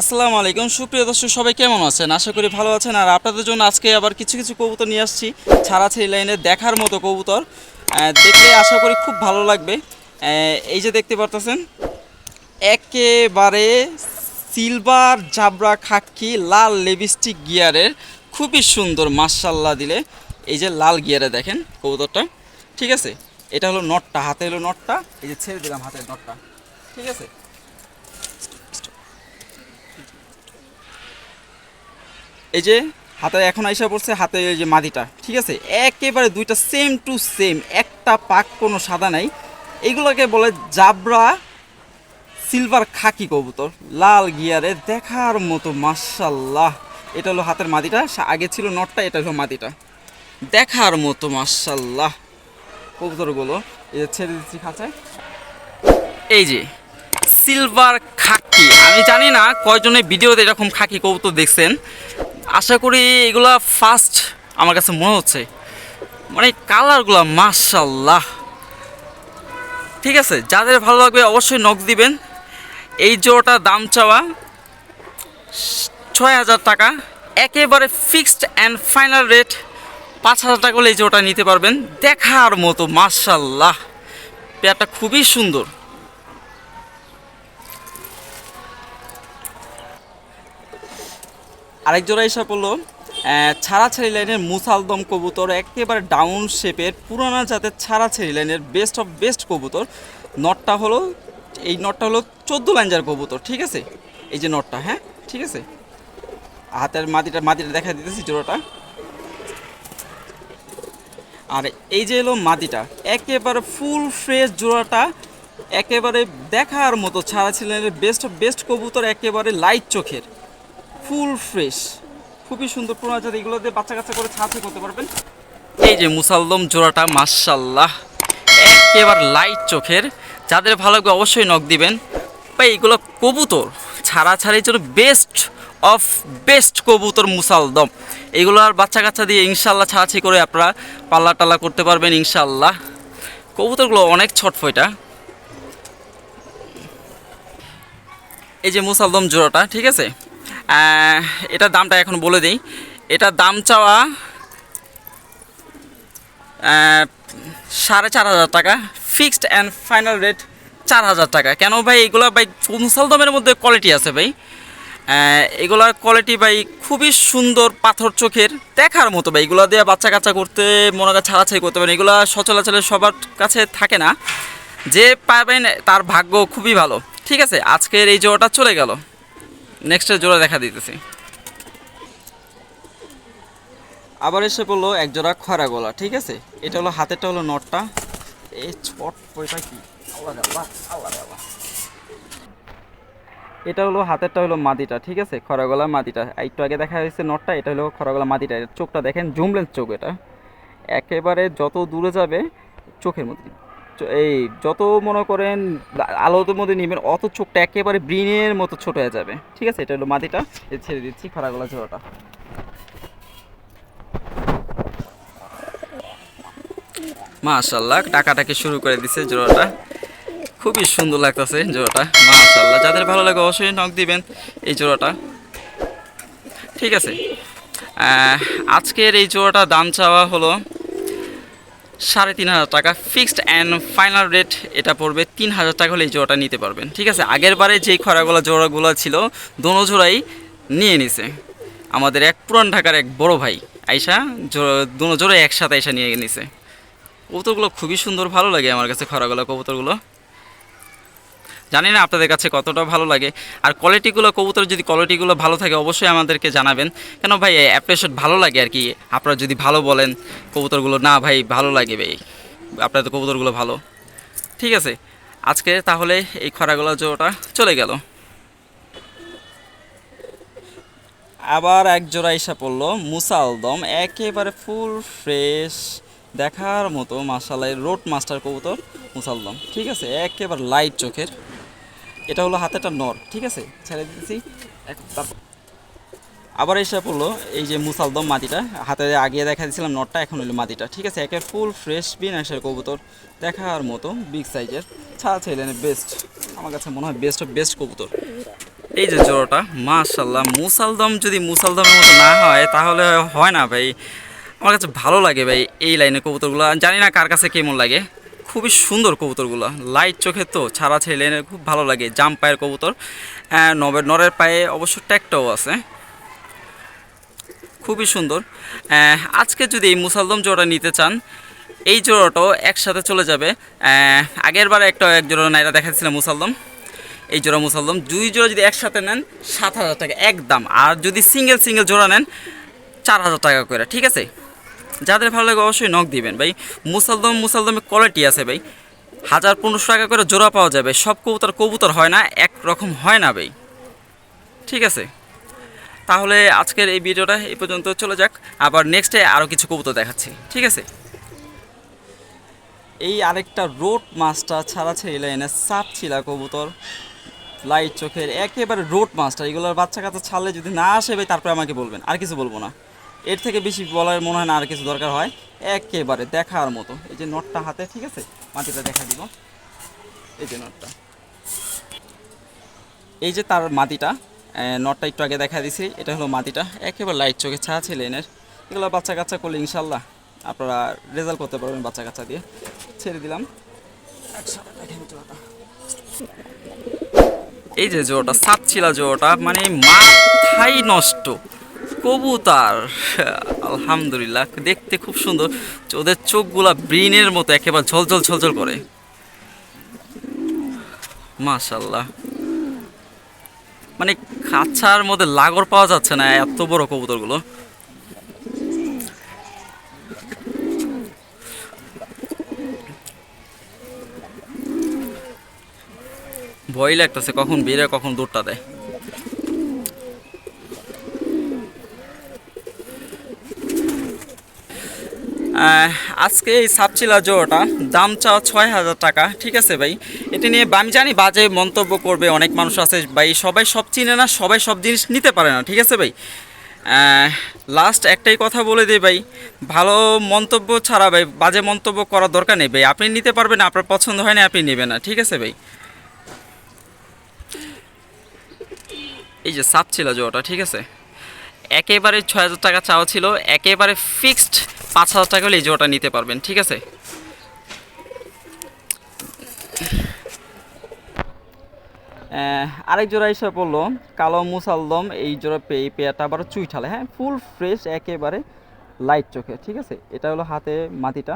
আসসালামু আলাইকুম। সুপ্রিয় দর্শক, সবাই কেমন আছেন? আশা করি ভালো আছেন। আর আপনাদের জন্য আজকে আবার কিছু কিছু কবুতর নিয়ে আসছি। ছাড়াছাড়ি লাইনে দেখার মতো কবুতর। দেখলে আশা করি খুব ভালো লাগবে। এই যে দেখতে পারতেছেন, একেবারে সিলভার জাবরা খাকি লাল লিপস্টিক গিয়ারের, খুবই সুন্দর মার্শাল্লাহ দিলে। এই যে লাল গিয়ারে দেখেন কবুতরটা। ঠিক আছে? এটা হলো নটটা, হাতে হলো নটটা। এই যে ছেড়ে দিলাম হাতের নটটা। ঠিক আছে? এই যে হাতে এখন আইসা পড়ছে, হাতে এই যে মাদিটা, ঠিক আছে? একেবারে দুইটা সেম টু সেম একটা পাক, কোনো সাদা নাই। এইগুলোকে বলে জাবরা সিলভার খাকি কবুতর, লাল গিয়ারে দেখার মতো মার্শাল্লাহ এটা হলো হাতের মাদিটা আগে ছিল নটটা, এটা হলো মাদিটা। দেখার মতো মার্শাল্লাহ কবুতরগুলো, এই যে ছেড়ে দিচ্ছি খাঁচায়। এই যে সিলভার খাকি। আমি জানি না কয়জনে ভিডিওতে এরকম খাকি কবুতর দেখছেন। আশা করি এগুলা ফার্স্ট আমার কাছে মনে হচ্ছে। মানে কালারগুলো মার্শাল্লাহ ঠিক আছে, যাদের ভালো লাগবে অবশ্যই নখ দিবেন। এই জোড়াটা দাম চাওয়া ছয় হাজার টাকা। একেবারে ফিক্সড অ্যান্ড ফাইনাল রেট পাঁচ হাজার টাকা হলে এই জোড়াটা নিতে পারবেন। দেখার মতো মার্শাল্লাহ পেয়ারটা খুবই সুন্দর। আরেক জোড়া এসে পড়ল ছাড়াছাড়ি লাইনের মুসালদম কবুতর, একেবারে ডাউন শেপের পুরানা জাতের ছাড়াছাড়ি লাইনের বেস্ট অফ বেস্ট কবুতর। নটটা হলো, এই নটটা হলো চোদ্দ লাইনজার কবুতর, ঠিক আছে? এই যে নটটা হ্যাঁ? ঠিক আছে? হাতের মাটিটা মাটিটা দেখা দিতেছি জোড়াটা। আর এই যে এলো মাদিটা একেবারে ফুল ফ্রেশ জোড়াটা, একেবারে দেখার মতো ছাড়া ছিলেন বেস্ট অফ বেস্ট কবুতর, একেবারে লাইট চোখের। Full fresh. খুবই সুন্দর পুরো আছে এগুলো দিয়ে বাচ্চা কাচ্চা করে ছাঁচে করতে পারবেন। এই যে মুসালদম জোড়াটা মার্শাল্লাহ একেবারে লাইট চোখের। যাদের ভালো লাগবে অবশ্যই নখ দিবেন। ভাই, এগুলো কবুতর। ছাড়া ছাড়ির জন্য বেস্ট অফ বেস্ট কবুতর মুসালদম এগুলো আর বাচ্চা কাচ্চা দিয়ে ইনশাল্লাহ ছাড়াছি করে আপনারা পাল্লা টাল্লা করতে পারবেন ইনশাল্লাহ কবুতরগুলো অনেক ছটফইটা এই যে মুসালদম জোড়াটা, ঠিক আছে? এটার দামটা এখন বলে দিই। এটার দাম চাওয়া সাড়ে চার হাজার টাকা ফিক্সড অ্যান্ড ফাইনাল রেট চার হাজার টাকা। কেন ভাই, এগুলো ভাই পঞ্চাল দামের মধ্যে কোয়ালিটি আছে ভাই। এগুলার কোয়ালিটি ভাই খুবই সুন্দর পাথর চোখের, দেখার মতো ভাই। এগুলো দিয়ে বাচ্চা কাচ্চা করতে, মনে হয় ছাড়াছাড়ি করতে পারেন এগুলো সচলাচলের সবার কাছে থাকে না। যে পাবেন তার ভাগ্য খুবই ভালো। ঠিক আছে, আজকের এই জোড়াটা চলে গেল। নেক্সটের জোড়া দেখা দিতেছি। আবার এসে পড়ল এক জোড়া খরা গলা, ঠিক আছে? এটা হলো হাতেরটা হলো নটটা। এই ছট পয়সা কি? এটা হলো হাতেরটা হলো মাদিটা ঠিক আছে? খরা গলা মাদিটা একটু আগে দেখা হয়েছে নটটা, এটা হলো খরা গলা মাদিটা চোখটা দেখেন জুমলেন চোখ এটা। একেবারে যত দূরে যাবে, চোখের মধ্যে। এই যত মনে করেন আলোর মধ্যে নেবেন, অত চোখটা একেবারে ব্রিনের মতো ছোট হয়ে যাবে। ঠিক আছে? এটা হলো মাটিটা। ছেড়ে দিচ্ছি খরা গলা জোড়াটা মাশাল্লাহ টাকাটাকে শুরু করে দিছে জোড়াটা খুবই সুন্দর লাগতেছে জোড়াটা মাশাল্লাহ যাদের ভালো লাগে অবশ্যই নক দিবেন এই জোড়াটা ঠিক আছে? আজকের এই জোড়াটা দাম চাওয়া হলো সাড়ে তিন হাজার টাকা ফিক্সড অ্যান্ড ফাইনাল রেট এটা পড়বে তিন হাজার টাকা হলে এই জোড়াটা নিতে পারবেন। ঠিক আছে? আগের বারে যেই খরাগুলো, জোড়াগুলো ছিল, দোনো জোড়াই নিয়ে নিছে। আমাদের এক পুরান ঢাকার এক বড় ভাই আইসা দোনো জোড়াই একসাথে আইসা নিয়ে নিছে। কবুতরগুলো খুবই সুন্দর, ভালো লাগে আমার কাছে খরাগুলো, কবুতরগুলো। জানি না আপনাদের কাছে কতটা ভালো লাগে। আর কোয়ালিটিগুলো কবুতর যদি কোয়ালিটিগুলো ভালো থাকে, অবশ্যই আমাদেরকে জানাবেন। কেন ভাই অ্যাপ্রিসিয়েট ভালো লাগে আর কি? আপনারা যদি ভালো বলেন, কবুতরগুলো না ভাই, ভালো লাগে ভাই। আপনাদের কবুতরগুলো ভালো। ঠিক আছে, আজকে তাহলে এই খরাগুলো জোড়াটা চলে গেল। আবার এক জোড়া এসে পড়ল মুসালদম একেবারে ফুল ফ্রেশ দেখার মতো মাসালাই রোড মাস্টার কবুতর মুসালদম ঠিক আছে, একেবারে লাইট চোখের। এটা হলো হাতেটা নর, ঠিক আছে? ছেড়ে তারপর- আবার এসে পড়ল এই যে মুসালদম মাটিটা। হাতে আগিয়ে দেখা দিয়েছিলাম নটটা এখন হলো মাটিটা, ঠিক আছে? একে ফুল ফ্রেশ বিন আসের কবুতর দেখার মতো, বিগ সাইজের। ছাড়া ছেলেন বেস্ট আমার কাছে মনে হয় বেস্ট অফ বেস্ট কবুতর। এই যে জোড়াটা মাশাল্লাহ মুসালদম যদি মুসালদমের মতো না হয়, তাহলে হয় না ভাই। আমার কাছে ভালো লাগে ভাই এই লাইনের কবুতরগুলো। জানি না কার কাছে কেমন লাগে। খুবই সুন্দর কবুতরগুলো। লাইট চোখে তো ছাড়া লাইনের খুব ভালো লাগে জাম পায়ের কবুতর। হ্যাঁ নবের নরের পায়ে অবশ্য ট্যাকটাও আছে। খুবই সুন্দর। আজকে যদি এই মুসালদম জোড়া নিতে চান এই জোড়াটাও একসাথে চলে যাবে। আহ, আগের বার একটা এক জোড়া নাইরা দেখাচ্ছিলাম মুসালদম। এই জোড়া মুসালদম। দুই জোড়া যদি একসাথে নেন সাত হাজার টাকা একদম। আর যদি সিঙ্গেল সিঙ্গেল জোড়া নেন চার হাজার টাকা করে ঠিক আছে? যাদের ভালো লাগে অবশ্যই নখ দিবেন। ভাই, মুসালদম মুসালদমের কোয়ালিটি আছে ভাই। হাজার পনেরোশো টাকা করে জোড়া পাওয়া যাবে সব কবুতর কবুতর হয় না এক রকম হয় না ভাই। ঠিক আছে? তাহলে আজকের এই ভিডিওটা এই পর্যন্ত চলে যাক। আবার নেক্সটে আরও কিছু কবুতর দেখাচ্ছি। ঠিক আছে? এই আরেকটা রোড মাছটা ছাড়া ছেড়ে লাইনে সাপ ছিলা কবুতর। লাইট চোখের একেবারে রোড মাছটা এগুলোর বাচ্চা কাচ্চা ছাড়লে যদি না আসে ভাই, তারপরে আমাকে বলবেন। আর কিছু বলব না। এর থেকে বেশি বলার মনে হয় না আর কিছু দরকার হয়। একেবারে দেখার মতো। এই যে নটটা হাতে, ঠিক আছে? মাটিটা দেখা দিব। এই যে নটটা। এই যে তার মাটিটা নটটা একটু আগে দেখা দিছি। এটা হলো মাটিটা। একেবারে লাইট চোখে ছিল এনের এগুলো বাচ্চা কাচ্চা করলে ইনশাল্লাহ আপনারা রেজাল্ট করতে পারবেন বাচ্চা কাচ্চা দিয়ে। ছেড়ে দিলাম। এই যে জোড়াটা সাতছিলা জোড়াটা মানে মাথাই নষ্ট। কবুতার। আলহামদুলিল্লাহ, দেখতে খুব সুন্দর। ওদের চোখগুলা ব্রিনের মতো, একেবারে ঝলঝল ঝলঝল করে। মাশাল্লাহ মানে খাঁচার মধ্যে লাগর পাওয়া যাচ্ছে না এত বড় কবুতরগুলো। ভয় লাগতেছে কখন বেরে কখন দৌড়টা দেয়। আজকে এই সাপচিলা জোড়াটা দাম চাও ছয় হাজার টাকা। ঠিক আছে ভাই? এটা নিয়ে আমি জানি বাজে মন্তব্য করবে, অনেক মানুষ আছে ভাই, সবাই সব চিনে না, সবাই সব জিনিস নিতে পারে না, ঠিক আছে ভাই? লাস্ট একটাই কথা বলে দিই ভাই, ভালো মন্তব্য ছাড়া ভাই, বাজে মন্তব্য করার দরকার নেই ভাই, আপনি নিতে পারবেন, আপনার পছন্দ হয় না, আপনি নেবেন না, ঠিক আছে ভাই? এই যে সাপ ছিল জোড়াটা, ঠিক আছে? একেবারে ছয় হাজার টাকা চাওয়া ছিল, একেবারে ফিক্সড পাঁচ হাজার টাকা হলে এই নিতে পারবেন, ঠিক আছে? আরেক জোড়া এসে পড়ল, কালো মুসালদম, এই জোড়া পেয়ে এই পেয়ারটা আবার চুইঠালে হ্যাঁ ফুল ফ্রেশ একেবারে লাইট চোখে, ঠিক আছে? এটা হলো হাতে মাটিটা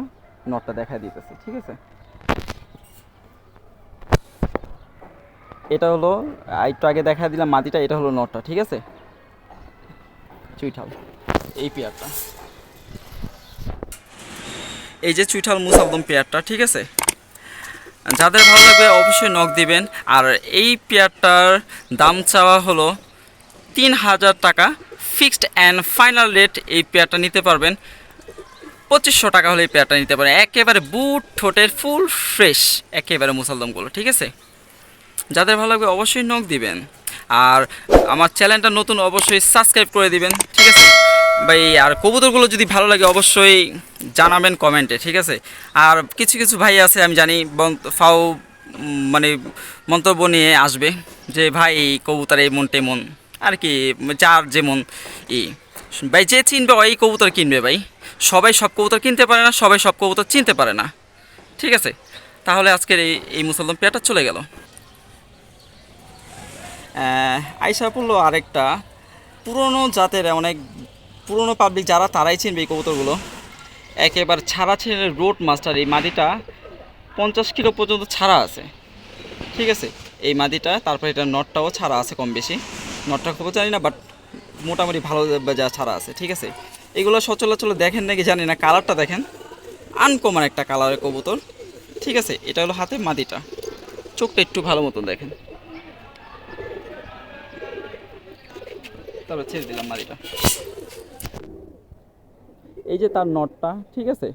নটটা দেখা দিতেছে, ঠিক আছে? এটা হলো একটু আগে দেখা দিলাম মাটিটা, এটা হলো নটটা ঠিক আছে? চুইঠাল। এই পেয়ারটা। এই যে চুইঠাল মুসালদম পেয়ারটা, ঠিক আছে? যাদের ভালো লাগবে অবশ্যই নখ দিবেন। আর এই পেয়ারটার দাম চাওয়া হলো তিন হাজার টাকা। ফিক্সড অ্যান্ড ফাইনাল রেট এই পেয়ারটা নিতে পারবেন। পঁচিশশো টাকা হলে এই পেয়ারটা নিতে পারেন। একেবারে বুট ঠোঁটের ফুল ফ্রেশ একেবারে মুসালদমগুলো ঠিক আছে? যাদের ভালো লাগবে অবশ্যই নখ দিবেন। আর আমার চ্যানেলটা নতুন অবশ্যই সাবস্ক্রাইব করে দিবেন, ঠিক আছে? ভাই, আর কবুতরগুলো যদি ভালো লাগে অবশ্যই জানাবেন কমেন্টে ঠিক আছে? আর কিছু কিছু ভাই আছে, আমি জানি ফাও মানে মন্তব্য নিয়ে আসবে যে, ভাই, কবুতর এই মন টেমন আর কি, যার যেমন ই। ভাই, যে চিনবে, ওই কবুতর কিনবে, ভাই। সবাই সব কবুতর কিনতে পারে না, সবাই সব কবুতর চিনতে পারে না, ঠিক আছে? তাহলে আজকের এই এই মুসলমান পেয়ারটা চলে গেল। আইসা পড়ল আরেকটা। পুরনো জাতের অনেক পুরনো পাবলিক যারা তারাই চিনবে এই কবুতরগুলো। একেবারে ছাড়া ছেড়ে রোড মাস্টার এই মাটিটা পঞ্চাশ কিলো পর্যন্ত ছাড়া আছে। ঠিক আছে? এই মাদিটা, তারপরে এটা নটটাও ছাড়া আছে কম বেশি। নটটা খবর জানি না বাট মোটামুটি ভালো যা ছাড়া আছে, ঠিক আছে? এগুলো সচলাচল দেখেন নাকি জানি না কালারটা দেখেন। আনকমন একটা কালারের কবুতর। ঠিক আছে? এটা হলো হাতে মাদিটা। চোখটা একটু ভালো মতন দেখেন। তারপর ছেড়ে দিলাম মাদিটা এই যে তার নটটা ঠিক আছে?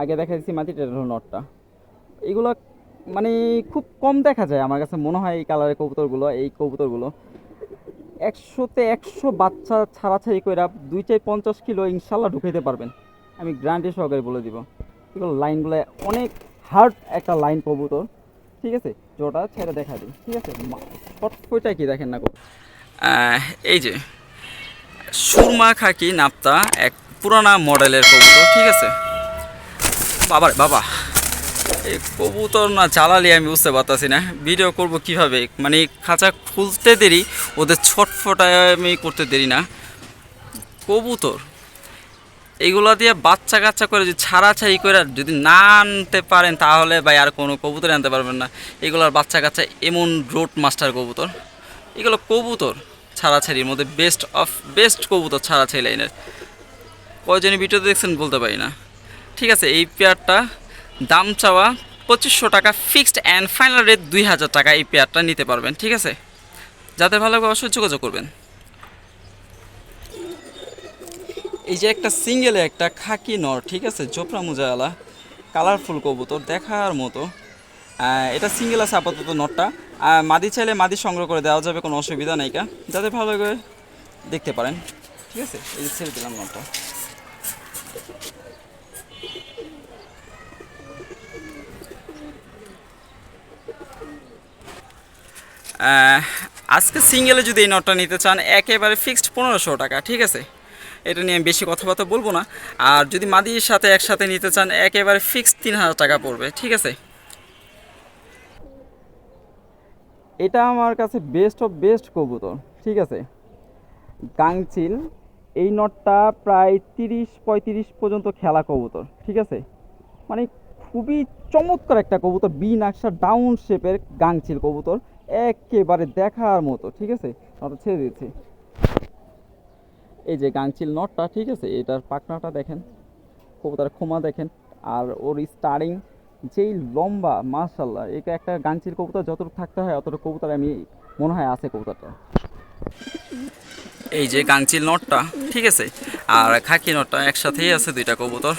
আগে দেখা দিচ্ছি মাটিটা হলো নটটা। এগুলো মানে খুব কম দেখা যায় আমার কাছে মনে হয় এই কালারের কবুতরগুলো এই কবুতরগুলো। একশোতে একশো বাচ্চা ছাড়াছাড়ি করে দুই চার পঞ্চাশ কিলো ইনশাল্লাহ ঢুকাইতে পারবেন। আমি গ্যারান্টি সহকারে বলে দিব। এগুলো লাইনগুলো অনেক হার্ড একটা লাইন কবুতর ঠিক আছে? জোড়াটা ছেড়ে দেখা দিই ঠিক আছে? ছটফটা কি দেখেন না আহ, এই যে, সুরমা খাকি নাপ্তা, এক পুরানা মডেলের কবুতর, ঠিক আছে? বাবার, বাবা। এই কবুতর না চালালে আমি বুঝতে পারতাছি না। ভিডিও করব কীভাবে? মানে খাঁচা খুলতে দেরি, ওদের ছটফটায় আমি করতে দেরি না। কবুতর, এগুলা দিয়ে বাচ্চা কাচ্চা করে যদি ছাড়াছাড়ি করে যদি না আনতে পারেন, তাহলে ভাই আর কোনো কবুতর আনতে পারবেন না। এগুলোর বাচ্চা কাচ্চা এমন রোড মাস্টার কবুতর। এগুলো কবুতর ছাড়াছাড়ির মধ্যে বেস্ট অফ বেস্ট কবুতর ছাড়াছাড়ি লাইনের কয়জনই ভিডিওতে দেখছেন বলতে পারি না। ঠিক আছে, এই পেয়ারটা দাম চাওয়া পঁচিশশো টাকা ফিক্সড অ্যান্ড ফাইনাল রেট দুই হাজার টাকা এই পেয়ারটা নিতে পারবেন, ঠিক আছে? যাদের ভালো লাগবে অবশ্যই যোগাযোগ করবেন। এই যে একটা সিঙ্গেলে একটা খাকি নর, ঠিক আছে? জোপরা মোজাওয়ালা কালারফুল কবুতর দেখার মতো। এটা সিঙ্গেল আছে আপাতত নটটা মাদি চাইলে মাদি সংগ্রহ করে দেওয়া যাবে কোনো অসুবিধা নাই কা। যাদের ভালো করে দেখতে পারেন। ঠিক আছে? এই যে ছেড়ে দিলাম আহ, আজকে সিঙ্গেলে যদি এই নটটা নিতে চান একেবারে ফিক্সড পনেরোশো টাকা ঠিক আছে? এটা নিয়ে আমি বেশি কথাবার্তা বলব না। আর যদি মাদির সাথে একসাথে নিতে চান একেবারে ফিক্সড তিন হাজার টাকা পড়বে ঠিক আছে? এটা আমার কাছে বেস্ট অফ বেস্ট কবুতর, ঠিক আছে? গাংচিল, এই নটটা প্রায় তিরিশ পঁয়ত্রিশ পর্যন্ত খেলা কবুতর, ঠিক আছে? মানে খুবই চমৎকার একটা কবুতর বি নাকশা ডাউন শেপের গাংচিল কবুতর, একেবারে দেখার মতো, ঠিক আছে? নটটা ছেড়ে দিচ্ছি এই যে গাংচিল নটটা, ঠিক আছে? এটার পাকনাটা দেখেন কবুতর খোমা দেখেন, আর ওর স্টারিং যেই লম্বা মার্শাল্লাহ এটা একটা গাঞ্চির কবুতর, যতটুকু থাকতে হয় অতটুকু কবুতর আমি, মনে হয় আছে কবুতরটা। এই যে গাংচিল নটটা, ঠিক আছে? আর খাকি নটটা, একসাথেই আছে দুইটা কবুতর।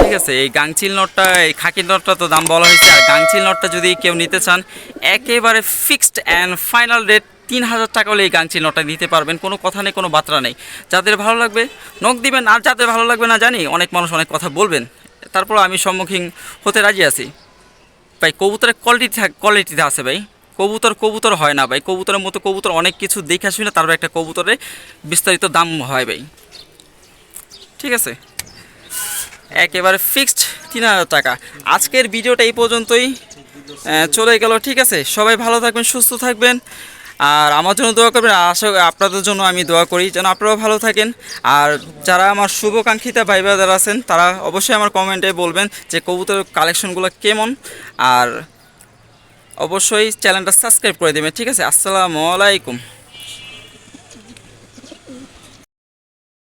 ঠিক আছে, এই গাংচিল নটটা, এই খাকি নটটা তো দাম বলা হয়েছে। আর গাংচিল নটটা যদি কেউ নিতে চান, একেবারে ফিক্সড অ্যান্ড ফাইনাল রেট তিন হাজার টাকা হলে এই গাংচিল নটটা নিতে পারবেন, কোনো কথা নেই, কোনো বার্তা নেই। যাদের ভালো লাগবে, নখ দিবেন, আর যাদের ভালো লাগবে না জানি, অনেক মানুষ অনেক কথা বলবেন। তারপর আমি সম্মুখীন হতে রাজি আছি। ভাই, কবুতরের কোয়ালিটি কোয়ালিটিতে আছে ভাই। কবুতর কবুতর হয় না ভাই, কবুতরের মতো কবুতর অনেক কিছু দেখে শুনে তারপর একটা কবুতরের বিস্তারিত দাম হয় ভাই। ঠিক আছে? একেবারে ফিক্সড তিন হাজার টাকা। আজকের ভিডিওটা এই পর্যন্তই চলে গেল, ঠিক আছে? সবাই ভালো থাকবেন, সুস্থ থাকবেন। আর আমার জন্য দোয়া করবেন আশা আপনাদের জন্য আমি দোয়া করি। যেন আপনারাও ভালো থাকেন। আর যারা আমার শুভকাঙ্ক্ষিতা ভাই যারা আছেন, তারা অবশ্যই আমার কমেন্টে বলবেন যে কবুতর কালেকশনগুলো কেমন। আর অবশ্যই চ্যানেলটা সাবস্ক্রাইব করে দেবেন, ঠিক আছে? আসসালামু আলাইকুম।